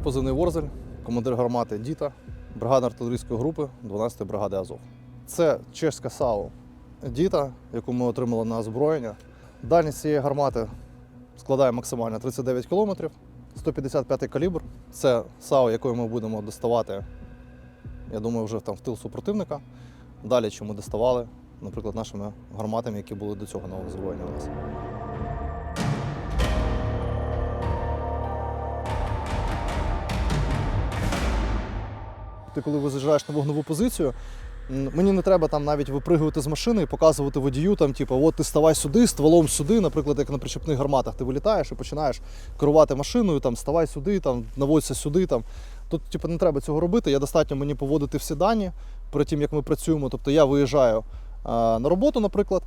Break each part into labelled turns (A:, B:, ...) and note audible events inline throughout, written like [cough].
A: позивний Ворзель, командир гармати Діта, бригада артилерійської групи 12-ї бригади Азов. Це чешська САУ Діта, яку ми отримали на озброєння. Дальність цієї гармати складає максимально 39 км, 155 калібр. Це САУ, якою ми будемо доставати, я думаю, вже там в тил супротивника. Далі, ми доставали, наприклад, нашими гарматами, які були до цього нового озброєння у нас. Ти коли виїжджаєш на вогневу позицію, мені не треба там навіть випригувати з машини і показувати водію, там, типу, от ти ставай сюди, стволом сюди, наприклад, як на причепних гарматах, ти вилітаєш і починаєш керувати машиною, там, ставай сюди, там, наводься сюди. Там. Тут типу, не треба цього робити. Я достатньо мені поводити всі дані перед тим, як ми працюємо. Тобто я виїжджаю а, на роботу, наприклад.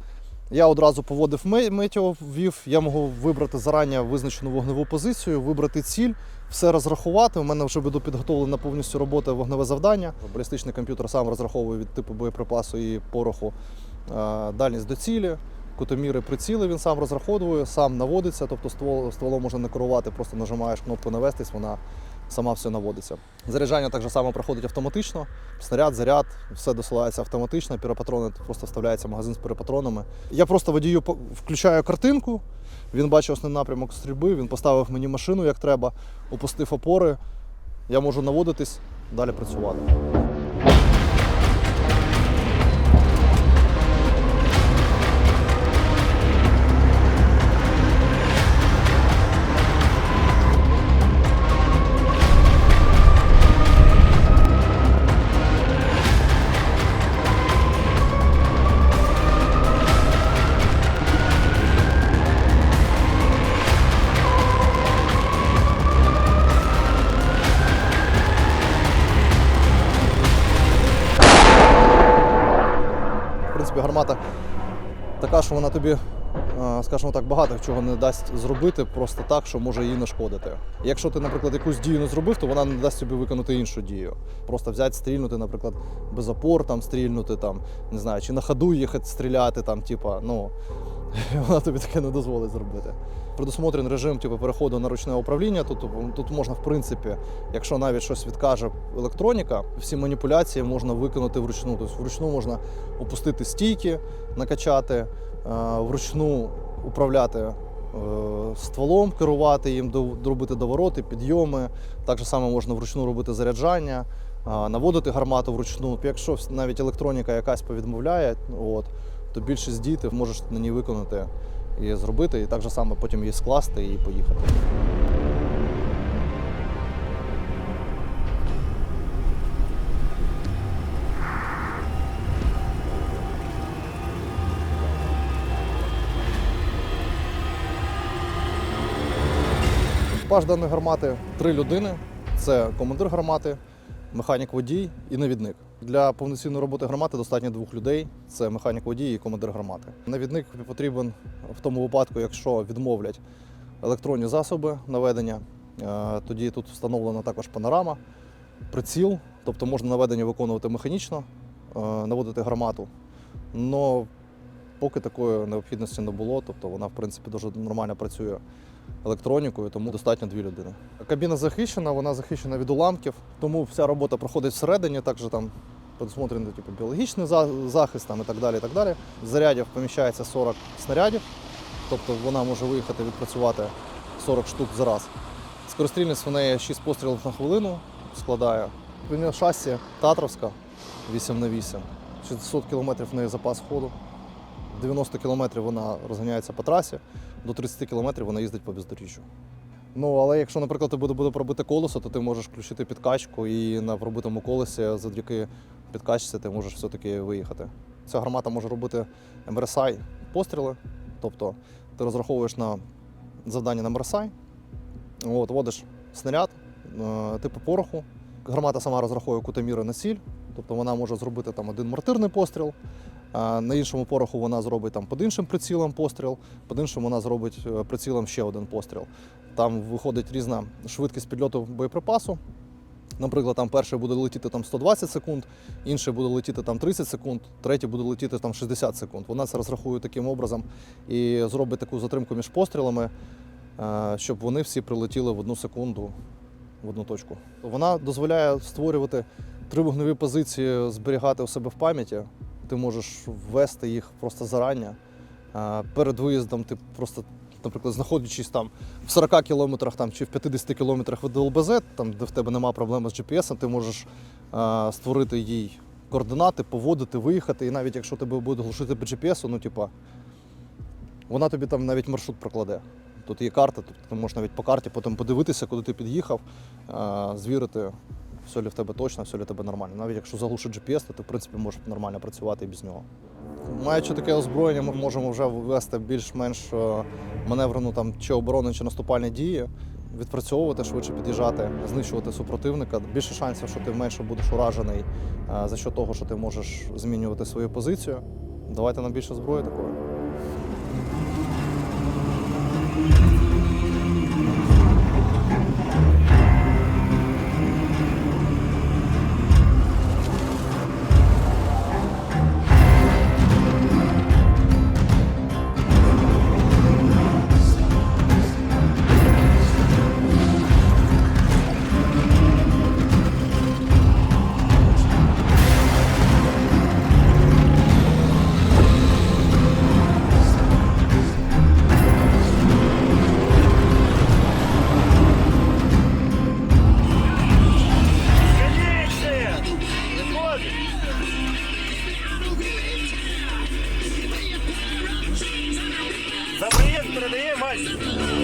A: Я одразу поводив ме- метео, ввів, я можу вибрати зарані визначену вогневу позицію, вибрати ціль, все розрахувати. У мене вже буде підготовлена повністю робота вогневе завдання. Балістичний комп'ютер сам розраховує від типу боєприпасу і пороху е, дальність до цілі. Кутоміри приціли він сам розраховує, сам наводиться, тобто ствол, стволом можна не керувати, просто нажимаєш кнопку навестись, вона сама все наводиться. Заряджання так само проходить автоматично. Снаряд, заряд, все досилається автоматично, піропатрони просто вставляється в магазин з піропатронами. Я просто водію включаю картинку, він бачить основний напрямок стрільби, він поставив мені машину як треба, опустив опори. Я можу наводитись, далі працювати. Принципі, гармата така, що вона тобі, е, скажімо так, багато чого не дасть зробити просто так, що може їй нашкодити. Якщо ти, наприклад, якусь дію не зробив, то вона не дасть тобі виконати іншу дію. Просто взяти, стрільнути, наприклад, без опор, там, стрільнути, там, не знаю, чи на ходу їхати стріляти, там, типа, ну, [laughs] вона тобі таке не дозволить зробити. Предусмотрений режим типу, переходу на ручне управління. Тут, тут можна, в принципі, якщо навіть щось відкаже електроніка, всі маніпуляції можна виконати вручну. Тобто вручну можна опустити стійки, накачати, е, вручну управляти е, стволом, керувати їм, робити довороти, підйоми. Так само можна вручну робити заряджання, е, наводити гармату вручну. Якщо навіть електроніка якась повідмовляє, от, то більшість дій ти можеш на ній виконати і зробити, і так же само потім її скласти і поїхати. Екіпаж даної гармати три людини: це командир гармати, механік водій і навідник. Для повноцінної роботи гармати достатньо двох людей: це механік водій і командир гармати. Навідник потрібен в тому випадку, якщо відмовлять електронні засоби наведення. Е, Тоді тут встановлена також панорама, приціл, тобто можна наведення виконувати механічно, е, наводити гармату. Но поки такої необхідності не було, тобто вона в принципі дуже нормально працює електронікою, тому достатньо дві людини. Кабіна захищена, вона захищена від уламків, тому вся робота проходить всередині, також там предусмотрений типу, біологічний захист там, і так далі. І так далі. Зарядів поміщається 40 снарядів, тобто вона може виїхати відпрацювати 40 штук за раз. Скорострільність в неї 6 пострілів на хвилину складає. У шасі Татровська 8 на 8. 600 км в неї запас ходу. 90 км вона розганяється по трасі, до 30 км вона їздить по бездоріжжю. Ну, але якщо, наприклад, тебе буде пробити колесо, то ти можеш включити підкачку і на пробитому колесі завдяки підкачці ти можеш все-таки виїхати. Ця гармата може робити MRSI постріли, тобто ти розраховуєш на завдання на MRSI, от, водиш снаряд е, типу пороху. Гармата сама розраховує кутоміри на ціль, тобто вона може зробити там один мортирний постріл, на іншому пороху вона зробить там під іншим прицілом постріл, під іншим вона зробить е, прицілом ще один постріл. Там виходить різна швидкість підльоту боєприпасу. Наприклад, там перший буде летіти там 120 секунд, інший буде летіти там 30 секунд, третій буде летіти там 60 секунд. Вона це розрахує таким образом і зробить таку затримку між пострілами, е, щоб вони всі прилетіли в одну секунду в одну точку. Вона дозволяє створювати три вогневі позиції, зберігати у себе в пам'яті. Ти можеш ввести їх просто зарання. Перед виїздом ти просто, наприклад, знаходячись там в 40 кілометрах там, чи в 50 кілометрах від ЛБЗ, там, де в тебе немає проблеми з GPS, ти можеш створити їй координати, поводити, виїхати. І навіть якщо тебе буде глушити по GPS, ну, типа, вона тобі там навіть маршрут прокладе. Тут є карта, тут ти можеш навіть по карті потім подивитися, куди ти під'їхав, звірити, все ли в тебе точно, все ли в тебе нормально. Навіть якщо заглушить GPS, то ти в принципі можеш нормально працювати і без нього. Маючи таке озброєння, ми можемо вже ввести більш-менш е, маневрену там чи оборону, чи наступальні дії, відпрацьовувати, швидше під'їжджати, знищувати супротивника. Більше шансів, що ти менше будеш уражений е, за що того, що ти можеш змінювати свою позицію. Давайте нам більше зброї такої.
B: Christ!